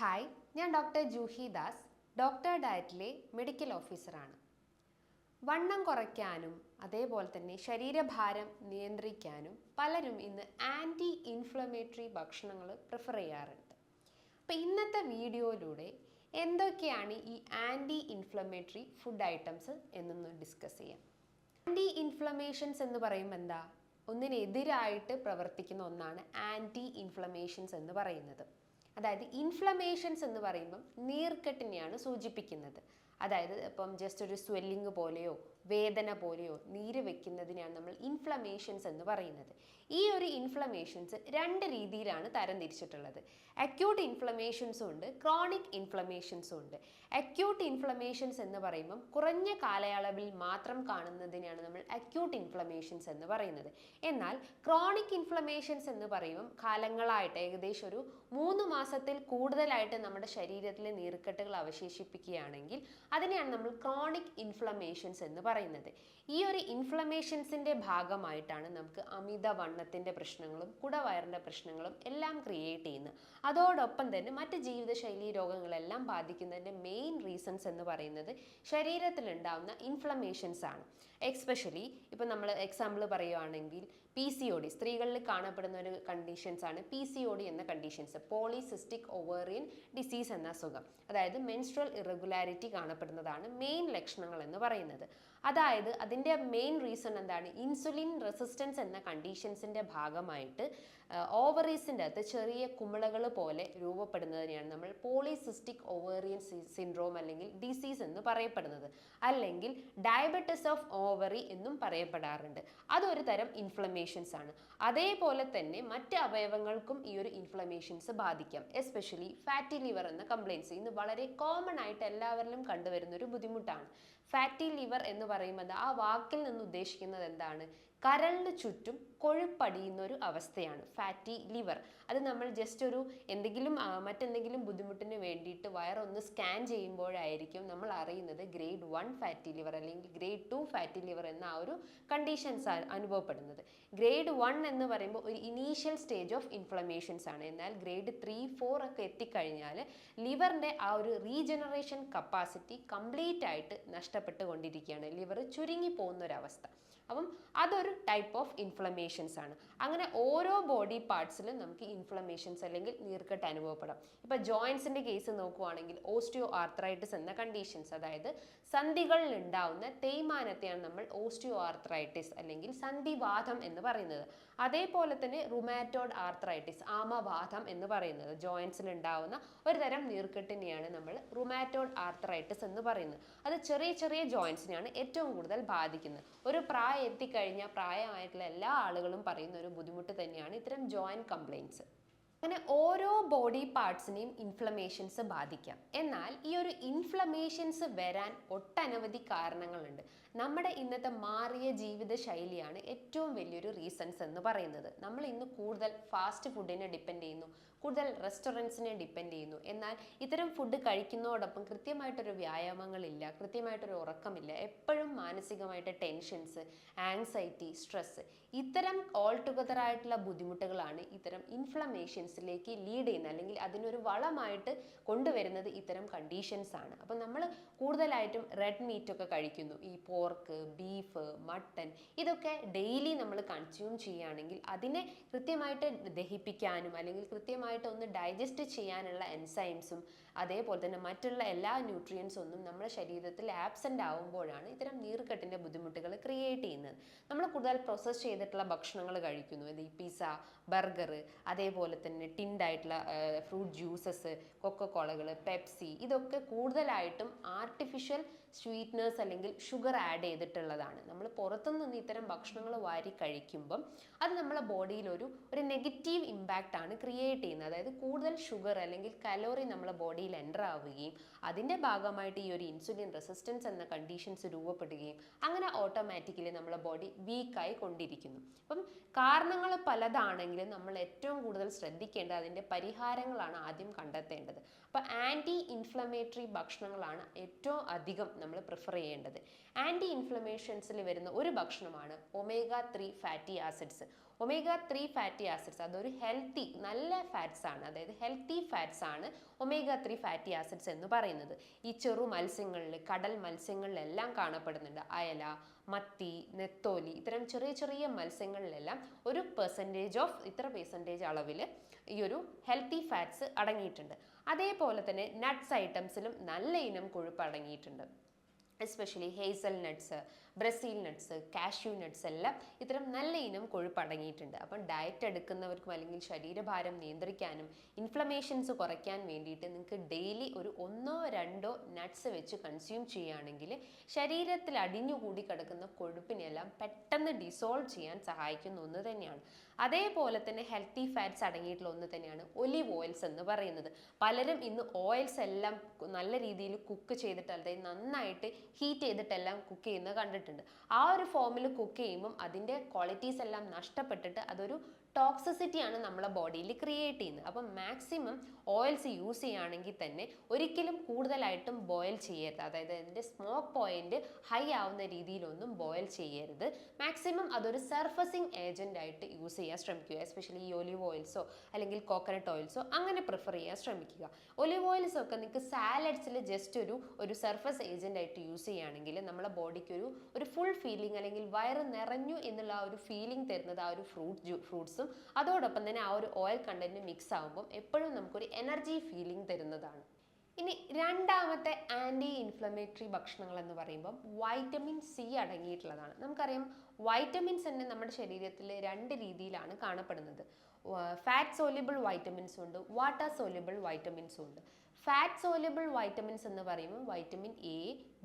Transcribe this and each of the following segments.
Hi ഞാൻ doctor Juhi Das. Doctor ഡയറ്റിലെ medical ഓഫീസറാണ് വണ്ണം കുറയ്ക്കാനും അതേപോലെ തന്നെ ശരീരഭാരം നിയന്ത്രിക്കാനും പലരും ഇന്ന് ആന്റി ഇൻഫ്ലമേറ്ററി ഭക്ഷണങ്ങൾ പ്രിഫർ ചെയ്യാറുണ്ട്. അപ്പോൾ ഇന്നത്തെ വീഡിയോയിലൂടെ എന്തൊക്കെയാണ് ഈ ആന്റി ഇൻഫ്ലമേറ്ററി ഫുഡ് ഐറ്റംസ് എന്നൊന്ന് ഡിസ്കസ് ചെയ്യാം. ആന്റി ഇൻഫ്ലമേഷൻസ് എന്ന് പറയുമ്പോൾ എന്താ? ഒന്നിനെതിരായിട്ട് പ്രവർത്തിക്കുന്ന ഒന്നാണ് ആന്റി ഇൻഫ്ലമേഷൻസ് എന്ന് പറയുന്നത്. അതായത് ഇൻഫ്ലമേഷൻസ് എന്ന് പറയുമ്പം നീർക്കെട്ടിനെയാണ് സൂചിപ്പിക്കുന്നത്. അതായത് ഇപ്പം ജസ്റ്റ് ഒരു സ്വെല്ലിങ് പോലെയോ വേദന പോലെയോ നീര് വെക്കുന്നതിനെയാണ് നമ്മൾ ഇൻഫ്ലമേഷൻസ് എന്ന് പറയുന്നത്. ഈ ഒരു ഇൻഫ്ലമേഷൻസ് രണ്ട് രീതിയിലാണ് തരംതിരിച്ചിട്ടുള്ളത്. അക്യൂട്ട് ഇൻഫ്ലമേഷൻസും ഉണ്ട് ക്രോണിക് ഇൻഫ്ലമേഷൻസും ഉണ്ട്. അക്യൂട്ട് ഇൻഫ്ലമേഷൻസ് എന്ന് പറയുമ്പം കുറഞ്ഞ കാലയളവിൽ മാത്രം കാണുന്നതിനെയാണ് നമ്മൾ അക്യൂട്ട് ഇൻഫ്ലമേഷൻസ് എന്ന് പറയുന്നത്. എന്നാൽ ക്രോണിക് ഇൻഫ്ലമേഷൻസ് എന്ന് പറയുമ്പം കാലങ്ങളായിട്ട് ഏകദേശം ഒരു മൂന്ന് മാസത്തിൽ കൂടുതലായിട്ട് നമ്മുടെ ശരീരത്തിലെ നീർക്കെട്ടുകൾ അവശേഷിപ്പിക്കുകയാണെങ്കിൽ അതിനെയാണ് നമ്മൾ ക്രോണിക് ഇൻഫ്ലമേഷൻസ് എന്ന് പറയുന്നത്. ഈ ഒരു ഇൻഫ്ലമേഷൻസിന്റെ ഭാഗമായിട്ടാണ് നമുക്ക് അമിതവണ്ണത്തിന്റെ പ്രശ്നങ്ങളും കുടവയറിന്റെ പ്രശ്നങ്ങളും എല്ലാം ക്രിയേറ്റ് ചെയ്യുന്നത്. അതോടൊപ്പം തന്നെ മറ്റ് ജീവിതശൈലി രോഗങ്ങളെല്ലാം ബാധിക്കുന്നതിന്റെ മെയിൻ റീസൺസ് എന്ന് പറയുന്നത് ശരീരത്തിലുണ്ടാവുന്ന ഇൻഫ്ലമേഷൻസ് ആണ്. എക്സ്പെഷ്യലി ഇപ്പം നമ്മൾ എക്സാമ്പിൾ പറയുവാണെങ്കിൽ പി സി ഒ ഡി സ്ത്രീകളിൽ കാണപ്പെടുന്ന ഒരു കണ്ടീഷൻസ് ആണ് പി സി ഒ ഡി എന്ന കണ്ടീഷൻസ് പോളിസിസ്റ്റിക് ഓവേറിയൻ ഡിസീസ് എന്ന അസുഖം. അതായത് മെൻസ്ട്രൽ ഇറഗുലാരിറ്റി കാണപ്പെടുന്നതാണ് മെയിൻ ലക്ഷണങ്ങൾ എന്ന് പറയുന്നത്. അതായത് അതിന്റെ മെയിൻ റീസൺ എന്താണ്? ഇൻസുലിൻ റെസിസ്റ്റൻസ് എന്ന കണ്ടീഷൻസിന്റെ ഭാഗമായിട്ട് ഓവറീസിന്റെ അകത്ത് ചെറിയ കുമിളകൾ പോലെ രൂപപ്പെടുന്നതിനെയാണ് നമ്മൾ പോളിസിസ്റ്റിക് ഓവേറിയൻ സിൻഡ്രോം അല്ലെങ്കിൽ ഡിസീസ് എന്ന് പറയപ്പെടുന്നത്. അല്ലെങ്കിൽ ഡയബറ്റിസ് ഓഫ് ഓവറി എന്നും പറയപ്പെടാറുണ്ട്. അതൊരു തരം ഇൻഫ്ലമേഷൻസ് ആണ്. അതേപോലെ തന്നെ മറ്റ് അവയവങ്ങൾക്കും ഈ ഒരു ഇൻഫ്ലമേഷൻസ് ബാധിക്കാം. എസ്പെഷ്യലി ഫാറ്റി ലിവർ എന്ന കംപ്ലയിൻസ് ഇന്ന് വളരെ കോമൺ ആയിട്ട് എല്ലാവരിലും കണ്ടുവരുന്ന ഒരു ബുദ്ധിമുട്ടാണ്. ഫാറ്റി ലിവർ എന്ന് പറയുന്നത് ആ വാക്കിൽ നിന്ന് ഉദ്ദേശിക്കുന്നത് എന്താണ്? കരളിന് ചുറ്റും കൊഴുപ്പടിയുന്ന ഒരു അവസ്ഥയാണ്. ഫാറ്റി ലിവർ അത് നമ്മൾ ജസ്റ്റ് ഒരു എന്തെങ്കിലും മറ്റെന്തെങ്കിലും ബുദ്ധിമുട്ടിന് വേണ്ടിയിട്ട് വയറൊന്ന് സ്കാൻ ചെയ്യുമ്പോഴായിരിക്കും നമ്മൾ അറിയുന്നത് ഗ്രേഡ് വൺ ഫാറ്റി ലിവർ അല്ലെങ്കിൽ ഗ്രേഡ് ടു ഫാറ്റി ലിവർ എന്ന ആ ഒരു കണ്ടീഷൻസ് അനുഭവപ്പെടുന്നത്. ഗ്രേഡ് വൺ എന്ന് പറയുമ്പോൾ ഒരു ഇനീഷ്യൽ സ്റ്റേജ് ഓഫ് ഇൻഫ്ലമേഷൻസ് ആണ്. എന്നാൽ ഗ്രേഡ് ത്രീ ഫോർ ഒക്കെ എത്തിക്കഴിഞ്ഞാൽ ലിവറിന്റെ ആ ഒരു റീജനറേഷൻ കപ്പാസിറ്റി കംപ്ലീറ്റ് ആയിട്ട് നഷ്ടപ്പെട്ടുകൊണ്ടിരിക്കുകയാണ്. ലിവർ ചുരുങ്ങി പോകുന്ന ഒരവസ്ഥ അപ്പം അതൊരു ടൈപ്പ് ഓഫ് ഇൻഫ്ലമേഷൻസ് ആണ്. അങ്ങനെ ഓരോ ബോഡി പാർട്സിലും നമുക്ക് ഇൻഫ്ലമേഷൻസ് അല്ലെങ്കിൽ നീർക്കെട്ട് അനുഭവപ്പെടാം. ഇപ്പം ജോയിൻസിന്റെ കേസ് നോക്കുവാണെങ്കിൽ ഓസ്റ്റിയോ ആർത്രൈറ്റിസ് എന്ന കണ്ടീഷൻസ് അതായത് സന്ധികളിൽ ഉണ്ടാവുന്ന തേയ്മാനത്തെയാണ് നമ്മൾ ഓസ്റ്റിയോ ആർത്രൈറ്റിസ് അല്ലെങ്കിൽ സന്ധിവാദം എന്ന് പറയുന്നത്. അതേപോലെ തന്നെ റുമാറ്റോഡ് ആർത്രൈറ്റിസ് ആമവാദം എന്ന് പറയുന്നത് ജോയിൻസിൽ ഉണ്ടാവുന്ന ഒരു തരം നീർക്കെട്ടിനെയാണ് നമ്മൾ റുമാറ്റോഡ് ആർത്രൈറ്റിസ് എന്ന് പറയുന്നത്. അത് ചെറിയ ചെറിയ ജോയിൻസിനെയാണ് ഏറ്റവും കൂടുതൽ ബാധിക്കുന്നത്. ഒരു പ്രായം എത്തിക്കഴിഞ്ഞാൽ പ്രായമായിട്ടുള്ള എല്ലാ ആളുകളും പറയുന്ന ഒരു ബുദ്ധിമുട്ട് തന്നെയാണ് ഇത്തരം ജോയിന്റ് കംപ്ലയിൻസ് അങ്ങനെ ഓരോ ബോഡി പാർട്സിനെയും ഇൻഫ്ലമേഷൻസ് ബാധിക്കാം. എന്നാൽ ഈ ഒരു ഇൻഫ്ലമേഷൻസ് വരാൻ ഒട്ടനവധി കാരണങ്ങളുണ്ട്. നമ്മുടെ ഇന്നത്തെ മാറിയ ജീവിത ശൈലിയാണ് ഏറ്റവും വലിയൊരു റീസൺസ് എന്ന് പറയുന്നത്. നമ്മൾ ഇന്ന് കൂടുതൽ ഫാസ്റ്റ് ഫുഡിനെ ഡിപ്പെൻഡ് ചെയ്യുന്നു കൂടുതൽ റെസ്റ്റോറന്റ്സിനെ ഡിപ്പെൻഡ് ചെയ്യുന്നു. എന്നാൽ ഇത്തരം ഫുഡ് കഴിക്കുന്നതോടൊപ്പം കൃത്യമായിട്ടൊരു വ്യായാമങ്ങളില്ല കൃത്യമായിട്ടൊരു ഉറക്കമില്ല എപ്പോഴും മാനസികമായിട്ട് ടെൻഷൻസ് ആങ്സൈറ്റി സ്ട്രെസ് ഇത്തരം ഓൾ ടുഗദർ ആയിട്ടുള്ള ബുദ്ധിമുട്ടുകളാണ് ഇത്തരം ഇൻഫ്ലമേഷൻസിലേക്ക് ലീഡ് ചെയ്യുന്നത്. അല്ലെങ്കിൽ അതിനൊരു വളമായിട്ട് കൊണ്ടുവരുന്നത് ഇത്തരം കണ്ടീഷൻസ് ആണ്. അപ്പം നമ്മൾ കൂടുതലായിട്ടും റെഡ് മീറ്റ് ഒക്കെ കഴിക്കുന്നു. ഈ പോർക്ക് ബീഫ് മട്ടൻ ഇതൊക്കെ ഡെയിലി നമ്മൾ കൺസ്യൂം ചെയ്യുകയാണെങ്കിൽ അതിനെ കൃത്യമായിട്ട് ദഹിപ്പിക്കാനും അല്ലെങ്കിൽ കൃത്യമായിട്ട് ഒന്ന് ഡൈജസ്റ്റ് ചെയ്യാനുള്ള എൻസൈംസും അതേപോലെ തന്നെ മറ്റുള്ള എല്ലാ ന്യൂട്രിയൻസും ഒന്നും നമ്മുടെ ശരീരത്തിൽ ആബ്സെന്റ് ആവുമ്പോഴാണ് ഇത്തരം നീർക്കെട്ടിന്റെ ബുദ്ധിമുട്ടുകൾ ക്രിയേറ്റ് ചെയ്യുന്നത്. നമ്മൾ കൂടുതൽ പ്രോസസ്സ് ചെയ്തിട്ടുള്ള ഭക്ഷണങ്ങൾ കഴിക്കുന്നു. ഇത് ഈ പിസ്സ ബർഗർ അതേപോലെ തന്നെ ടിൻഡായിട്ടുള്ള ഫ്രൂട്ട് ജ്യൂസസ് കൊക്കക്കോളകൾ പെപ്സി ഇതൊക്കെ കൂടുതലായിട്ടും ആർട്ടിഫിഷ്യൽ സ്വീറ്റ്നേഴ്സ് അല്ലെങ്കിൽ ഷുഗർ ആഡ് ചെയ്തിട്ടുള്ളതാണ്. നമ്മൾ പുറത്തുനിന്ന് ഇത്തരം ഭക്ഷണങ്ങൾ വാരി കഴിക്കുമ്പം അത് നമ്മളെ ബോഡിയിൽ ഒരു ഒരു നെഗറ്റീവ് ഇമ്പാക്റ്റ് ആണ് ക്രിയേറ്റ് ചെയ്യുന്നത്. അതായത് കൂടുതൽ ഷുഗർ അല്ലെങ്കിൽ കലോറി നമ്മളെ ബോഡിയിൽ എന്റർ ആവുകയും അതിന്റെ ഭാഗമായിട്ട് ഈ ഒരു ഇൻസുലിൻ റെസിസ്റ്റൻസ് എന്ന കണ്ടീഷൻസ് രൂപപ്പെടുകയും അങ്ങനെ ഓട്ടോമാറ്റിക്കലി നമ്മളെ ബോഡി വീക്കായി കൊണ്ടിരിക്കുന്നു. അപ്പം കാരണങ്ങൾ പലതാണെങ്കിലും നമ്മൾ ഏറ്റവും കൂടുതൽ ശ്രദ്ധിക്കേണ്ടത് അതിന്റെ പരിഹാരങ്ങളാണ് ആദ്യം കണ്ടെത്തേണ്ടത്. അപ്പോൾ ആന്റി ഇൻഫ്ലമേറ്ററി ഭക്ഷണങ്ങളാണ് ഏറ്റവും അധികം നമ്മൾ പ്രിഫർ ചെയ്യേണ്ടത്. ആന്റി ഇൻഫ്ലമേഷൻസിൽ വരുന്ന ഒരു ഭക്ഷണമാണ് omega three fatty acids omega three fatty acids അതൊരു ഹെൽത്തി നല്ല ഫാറ്റ്സ് ആണ്. അതായത് ഹെൽത്തി ഫാറ്റ്സ് ആണ് ഒമേഗ ത്രീ ഫാറ്റി ആസിഡ്സ് എന്ന് പറയുന്നത്. ഈ ചെറു മത്സ്യങ്ങളിൽ കടൽ മത്സ്യങ്ങളിലെല്ലാം കാണപ്പെടുന്നുണ്ട്. അയല മത്തി നെത്തോലി ഇത്തരം ചെറിയ ചെറിയ മത്സ്യങ്ങളിലെല്ലാം ഒരു പെർസെന്റേജ് ഓഫ് ഇത്ര പെർസെന്റേജ് അളവിൽ ഈ ഒരു ഹെൽത്തി ഫാറ്റ്സ് അടങ്ങിയിട്ടുണ്ട്. അതേപോലെ തന്നെ നട്ട്സ് ഐറ്റംസിലും നല്ല ഇനം കൊഴുപ്പ് അടങ്ങിയിട്ടുണ്ട്. Especially hazel nuts Brazil nuts cashew nuts എല്ലാം ഇത്തരം നല്ല ഇനം കൊഴുപ്പ് അടങ്ങിയിട്ടുണ്ട് അപ്പം ഡയറ്റ് എടുക്കുന്നവർക്കും അല്ലെങ്കിൽ ശരീരഭാരം നിയന്ത്രിക്കാനും ഇൻഫ്ലമേഷൻസ് കുറയ്ക്കാൻ വേണ്ടിയിട്ട് നിങ്ങൾക്ക് ഡെയിലി ഒരു ഒന്നോ രണ്ടോ നട്ട്സ് വെച്ച് കൺസ്യൂം ചെയ്യുകയാണെങ്കിൽ ശരീരത്തിൽ അടിഞ്ഞുകൂടി കിടക്കുന്ന കൊഴുപ്പിനെല്ലാം പെട്ടെന്ന് ഡിസോൾവ് ചെയ്യാൻ സഹായിക്കുന്ന ഒന്ന് തന്നെയാണ്. അതേപോലെ തന്നെ ഹെൽത്തി ഫാറ്റ്സ് അടങ്ങിയിട്ടുള്ള ഒന്ന് തന്നെയാണ് ഒലിവ് ഓയിൽസ് എന്ന് പറയുന്നത്. പലരും ഇന്ന് ഓയിൽസ് എല്ലാം നല്ല രീതിയിൽ കുക്ക് ചെയ്തിട്ട് അതായത് നന്നായിട്ട് ഹീറ്റ് ചെയ്തിട്ടെല്ലാം കുക്ക് ചെയ്യുന്നത് കണ്ടിട്ടുണ്ട്. ആ ഒരു ഫോമിൽ കുക്ക് ചെയ്യുമ്പം അതിന്റെ ക്വാളിറ്റീസ് എല്ലാം നഷ്ടപ്പെട്ടിട്ട് അതൊരു ടോക്സിസിറ്റി ആണ് നമ്മളെ ബോഡിയിൽ ക്രിയേറ്റ് ചെയ്യുന്നത്. അപ്പം മാക്സിമം ഓയിൽസ് യൂസ് ചെയ്യുകയാണെങ്കിൽ തന്നെ ഒരിക്കലും കൂടുതലായിട്ടും ബോയിൽ ചെയ്യരുത്. അതായത് അതിന്റെ സ്മോക്ക് പോയിന്റ് ഹൈ ആവുന്ന രീതിയിലൊന്നും ബോയിൽ ചെയ്യരുത്. മാക്സിമം അതൊരു സർഫസിങ് ഏജന്റ് ആയിട്ട് യൂസ് ചെയ്യാൻ ശ്രമിക്കുക. എസ്പെഷ്യലി ഈ ഒലിവ് ഓയിൽസോ അല്ലെങ്കിൽ കോക്കനട്ട് ഓയിൽസോ അങ്ങനെ പ്രിഫർ ചെയ്യാൻ ശ്രമിക്കുക. ഒലിവ് ഓയിൽസ് ഒക്കെ നിങ്ങൾക്ക് സാലഡ്സിൽ ജസ്റ്റ് ഒരു ഒരു സർഫസ് ഏജന്റ് ആയിട്ട് യൂസ് ചെയ്യുകയാണെങ്കിൽ നമ്മളെ ബോഡിക്ക് ഒരു ഒരു ഫുൾ ഫീലിംഗ് അല്ലെങ്കിൽ വയറ് നിറഞ്ഞു എന്നുള്ള ആ ഒരു ഫീലിംഗ് തരുന്നത് ആ ഒരു ഫ്രൂട്ട് ജ്യൂ ഫ്രൂട്ട്സും അതോടൊപ്പം തന്നെ ആ ഒരു ഓയിൽ കണ്ടന്റ് മിക്സ് ആകുമ്പോൾ എപ്പോഴും നമുക്കൊരു എനർജി ഫീലിംഗ് തരുന്നതാണ്. ഇനി രണ്ടാമത്തെ ആന്റി ഇൻഫ്ലമേറ്ററി ഭക്ഷണങ്ങൾ എന്ന് പറയുമ്പോൾ വൈറ്റമിൻ സി അടങ്ങിയിട്ടുള്ളതാണ്. നമുക്കറിയാം വൈറ്റമിൻസ് തന്നെ നമ്മുടെ ശരീരത്തിൽ രണ്ട് രീതിയിലാണ് കാണപ്പെടുന്നത്. ഫാറ്റ് സോലിബിൾ വൈറ്റമിൻസ് ഉണ്ട് വാട്ടർ സോലിബിൾ വൈറ്റമിൻസും ഉണ്ട്. ഫാറ്റ് സോലിബിൾ വൈറ്റമിൻസ് എന്ന് പറയുമ്പോൾ vitamin A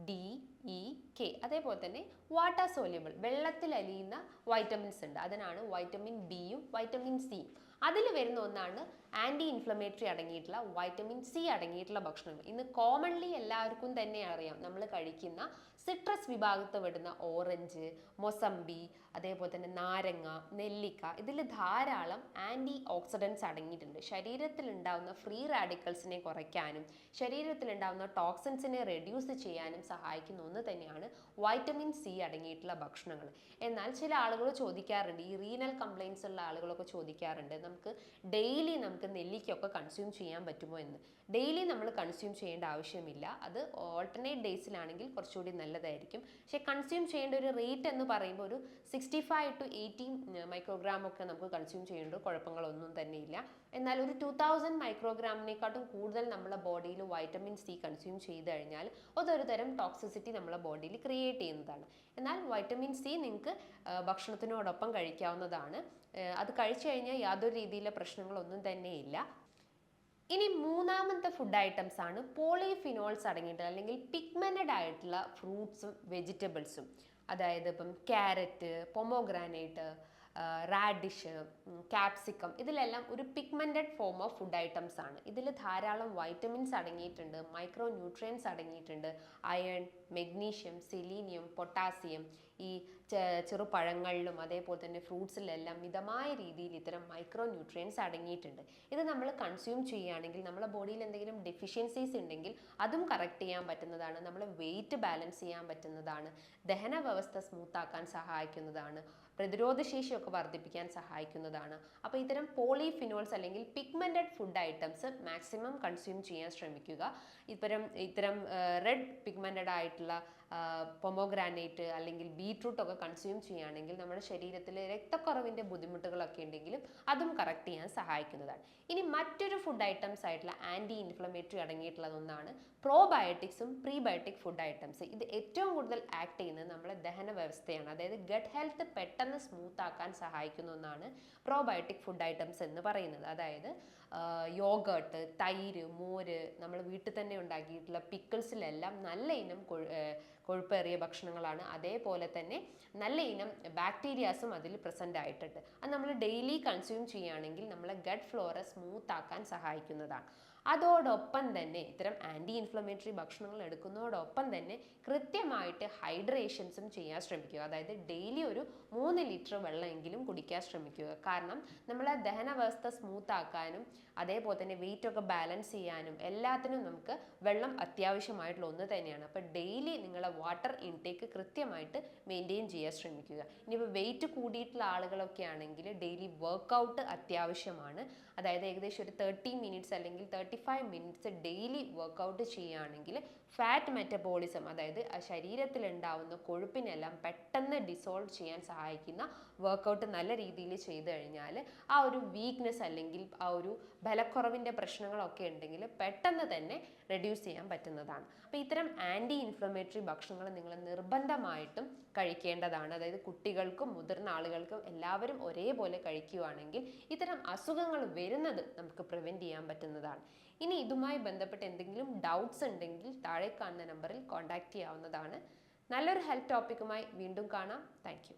D E K അതേപോലെ തന്നെ വാട്ടർ സോല്യബിൾ വെള്ളത്തിൽ അലിയുന്ന വൈറ്റമിൻസ് ഉണ്ട്. അതിനാണ് വൈറ്റമിൻ ബിയും വൈറ്റമിൻ സിയും അതിൽ വരുന്ന ഒന്നാണ് ആന്റി ഇൻഫ്ലമേറ്ററി അടങ്ങിയിട്ടുള്ള വൈറ്റമിൻ സി അടങ്ങിയിട്ടുള്ള ഭക്ഷണങ്ങൾ. ഇന്ന് കോമൺലി എല്ലാവർക്കും തന്നെ അറിയാം നമ്മൾ കഴിക്കുന്ന സിട്രസ് വിഭാഗത്ത് വിടുന്ന ഓറഞ്ച് മൊസമ്പി അതേപോലെ തന്നെ നാരങ്ങ നെല്ലിക്ക. ഇതിൽ ധാരാളം ആന്റി ഓക്സിഡൻസ് അടങ്ങിയിട്ടുണ്ട്. ശരീരത്തിൽ ഉണ്ടാകുന്ന ഫ്രീ റാഡിക്കൽസിനെ കുറയ്ക്കാനും ശരീരത്തിൽ ഉണ്ടാകുന്ന ടോക്സിൻസിനെ റെഡ്യൂസ് ചെയ്യാനും സഹായിക്കുന്ന ഒന്ന് തന്നെയാണ് വൈറ്റമിൻ സി അടങ്ങിയിട്ടുള്ള ഭക്ഷണങ്ങൾ. എന്നാൽ ചില ആളുകൾ ചോദിക്കാറുണ്ട് ഈ റീനൽ കംപ്ലയിൻസ് ഉള്ള ആളുകളൊക്കെ ചോദിക്കാറുണ്ട് നമുക്ക് ഡെയിലി നമുക്ക് നെല്ലിക്കൊക്കെ കൺസ്യൂം ചെയ്യാൻ പറ്റുമോ എന്ന്. ഡെയിലി നമ്മൾ കൺസ്യൂം ചെയ്യേണ്ട ആവശ്യമില്ല. അത് ഓൾട്ടർനേറ്റ് ഡേയ്സിലാണെങ്കിൽ കുറച്ചുകൂടി നല്ലതായിരിക്കും. പക്ഷേ കൺസ്യൂം ചെയ്യേണ്ട ഒരു റേറ്റ് എന്ന് പറയുമ്പോൾ ഒരു sixty five to eighteen microgram ഒക്കെ നമുക്ക് കൺസ്യൂം ചെയ്യേണ്ട കുഴപ്പങ്ങളൊന്നും തന്നെ ഇല്ല എന്നാൽ ഒരു ടു തൗസൻഡ് മൈക്രോഗ്രാമിനെക്കാട്ടും കൂടുതൽ നമ്മളെ ബോഡിയിൽ വൈറ്റമിൻ സി കൺസ്യൂം ചെയ്ത് കഴിഞ്ഞാൽ അതൊരു തരം ടോക്സിസിറ്റി നമ്മളെ ബോഡിയിൽ ക്രിയേറ്റ് ചെയ്യുന്നതാണ്. എന്നാൽ വൈറ്റമിൻ സി നിങ്ങൾക്ക് ഭക്ഷണത്തിനോടൊപ്പം കഴിക്കാവുന്നതാണ്. അത് കഴിച്ചു കഴിഞ്ഞാൽ യാതൊരു രീതിയിലെ പ്രശ്നങ്ങളൊന്നും തന്നെ ഇല്ല. ഇനി മൂന്നാമത്തെ ഫുഡ് ഐറ്റംസ് ആണ് പോളിഫിനോൾസ് അടങ്ങിയിട്ടുള്ള അല്ലെങ്കിൽ പിഗ്മെന്റഡ് ആയിട്ടുള്ള ഫ്രൂട്ട്സും വെജിറ്റബിൾസും അതായത് ഇപ്പം ക്യാരറ്റ് പൊമോഗ്രാനൈറ്റ് റാഡിഷ് കാപ്സിക്കം ഇതിലെല്ലാം ഒരു pigmented form of food items ആണ്. ഇതിൽ ധാരാളം വൈറ്റമിൻസ് അടങ്ങിയിട്ടുണ്ട് മൈക്രോ ന്യൂട്രിയൻസ് അടങ്ങിയിട്ടുണ്ട്. അയൺ മെഗ്നീഷ്യം സെലീനിയം പൊട്ടാസ്യം ഈ ചെറുപഴങ്ങളിലും അതേപോലെ തന്നെ ഫ്രൂട്ട്സിലെല്ലാം മിതമായ രീതിയിൽ ഇത്തരം മൈക്രോ ന്യൂട്രിയൻസ് അടങ്ങിയിട്ടുണ്ട്. ഇത് നമ്മൾ കൺസ്യൂം ചെയ്യുകയാണെങ്കിൽ നമ്മുടെ ബോഡിയിൽ എന്തെങ്കിലും ഡെഫിഷ്യൻസീസ് ഉണ്ടെങ്കിൽ അതും കറക്റ്റ് ചെയ്യാൻ പറ്റുന്നതാണ്. നമ്മളെ വെയിറ്റ് ബാലൻസ് ചെയ്യാൻ പറ്റുന്നതാണ്. ദഹന വ്യവസ്ഥ സ്മൂത്താക്കാൻ സഹായിക്കുന്നതാണ്. പ്രതിരോധശേഷിയൊക്കെ വർദ്ധിപ്പിക്കാൻ സഹായിക്കുന്നതാണ്. അപ്പോൾ ഇത്തരം പോളിഫിനോൾസ് അല്ലെങ്കിൽ pigmented food items maximum consume ചെയ്യാൻ ശ്രമിക്കുക. ഇത്തരം ഇത്തരം റെഡ് പിഗ്മെന്റഡ് ആയിട്ടുള്ള പൊമോഗ്രാനൈറ്റ് അല്ലെങ്കിൽ ബീട്രൂട്ട് ഒക്കെ കൺസ്യൂം ചെയ്യുകയാണെങ്കിൽ നമ്മുടെ ശരീരത്തിൽ രക്തക്കുറവിന്റെ ബുദ്ധിമുട്ടുകളൊക്കെ ഉണ്ടെങ്കിലും അതും കറക്റ്റ് ചെയ്യാൻ സഹായിക്കുന്നതാണ്. ഇനി മറ്റൊരു ഫുഡ് ഐറ്റംസ് ആയിട്ടുള്ള ആന്റി ഇൻഫ്ലമേറ്ററി അടങ്ങിയിട്ടുള്ള ഒന്നാണ് പ്രോബയോട്ടിക്സും പ്രീബയോട്ടിക് ഫുഡ് ഐറ്റംസ് ഇത് ഏറ്റവും കൂടുതൽ ആക്ട് ചെയ്യുന്നത് നമ്മുടെ ദഹന വ്യവസ്ഥയാണ്. അതായത് ഗട്ട് ഹെൽത്ത് പെട്ടെന്ന് സ്മൂത്ത് ആക്കാൻ സഹായിക്കുന്ന ഒന്നാണ് പ്രോബയോട്ടിക് ഫുഡ് ഐറ്റംസ് എന്ന് പറയുന്നത്. അതായത് യോഗേട്ട് തൈര് മോര് നമ്മൾ വീട്ടിൽ തന്നെ ഉണ്ടാക്കിയിട്ടുള്ള പിക്കിൾസിലെല്ലാം നല്ല ഇനം കൊഴുപ്പേറിയ ഭക്ഷണങ്ങളാണ്. അതേപോലെ തന്നെ നല്ല ഇനം ബാക്ടീരിയാസും അതിൽ പ്രസന്റ് ആയിട്ടുണ്ട്. അത് നമ്മൾ ഡെയിലി കൺസ്യൂം ചെയ്യുകയാണെങ്കിൽ നമ്മളെ ഗട്ട് ഫ്ലോറ സ്മൂത്ത് ആക്കാൻ സഹായിക്കുന്നതാണ്. അതോടൊപ്പം തന്നെ ഇത്തരം ആന്റി ഇൻഫ്ലമേറ്ററി ഭക്ഷണങ്ങൾ എടുക്കുന്നതോടൊപ്പം തന്നെ കൃത്യമായിട്ട് ഹൈഡ്രേഷൻസും ചെയ്യാൻ ശ്രമിക്കുക. അതായത് ഡെയിലി ഒരു മൂന്ന് ലിറ്റർ വെള്ളമെങ്കിലും കുടിക്കാൻ ശ്രമിക്കുക. കാരണം നമ്മളെ ദഹനവ്യവസ്ഥ സ്മൂത്ത് ആക്കാനും അതേപോലെ തന്നെ വെയിറ്റ് ഒക്കെ ബാലൻസ് ചെയ്യാനും എല്ലാത്തിനും നമുക്ക് വെള്ളം അത്യാവശ്യമായിട്ടുള്ള ഒന്ന് തന്നെയാണ്. അപ്പോൾ ഡെയിലി നിങ്ങളെ വാട്ടർ ഇൻടേക്ക് കൃത്യമായിട്ട് മെയിന്റെയിൻ ചെയ്യാൻ ശ്രമിക്കുക. ഇനിയിപ്പോൾ വെയിറ്റ് കൂടിയിട്ടുള്ള ആളുകളൊക്കെ ആണെങ്കിൽ ഡെയിലി വർക്കൗട്ട് അത്യാവശ്യമാണ്. അതായത് ഏകദേശം ഒരു തേർട്ടി മിനിറ്റ്സ് അല്ലെങ്കിൽ thirty five minutes daily workout ചെയ്യുകയാണെങ്കിൽ ഫാറ്റ് മെറ്റബോളിസം അതായത് ഉണ്ടാവുന്ന കൊഴുപ്പിനെല്ലാം പെട്ടെന്ന് ഡിസോൾവ് ചെയ്യാൻ സഹായിക്കുന്ന വർക്കൗട്ട് നല്ല രീതിയിൽ ചെയ്തു കഴിഞ്ഞാൽ ആ ഒരു വീക്ക്നെസ് അല്ലെങ്കിൽ ആ ഒരു ബലക്കുറവിന്റെ പ്രശ്നങ്ങളൊക്കെ ഉണ്ടെങ്കിൽ പെട്ടെന്ന് തന്നെ റെഡ്യൂസ് ചെയ്യാൻ പറ്റുന്നതാണ്. അപ്പോൾ ഇത്തരം ആന്റി ഇൻഫ്ലമേറ്ററി ഭക്ഷണങ്ങൾ നിങ്ങൾ നിർബന്ധമായിട്ടും കഴിക്കേണ്ടതാണ്. അതായത് കുട്ടികൾക്കും മുതിർന്ന ആളുകൾക്കും എല്ലാവരും ഒരേപോലെ കഴിക്കുകയാണെങ്കിൽ ഇത്തരം അസുഖങ്ങൾ വരുന്നത് നമുക്ക് പ്രിവെന്റ് ചെയ്യാൻ പറ്റുന്നതാണ്. ഇനി ഇതുമായി ബന്ധപ്പെട്ട് എന്തെങ്കിലും ഡൗട്ട്സ് ഉണ്ടെങ്കിൽ താഴെ കാണുന്ന നമ്പറിൽ കോൺടാക്റ്റ് ചെയ്യാവുന്നതാണ്. നല്ലൊരു ഹെൽത്ത് ടോപ്പിക്കുമായി വീണ്ടും കാണാം. താങ്ക്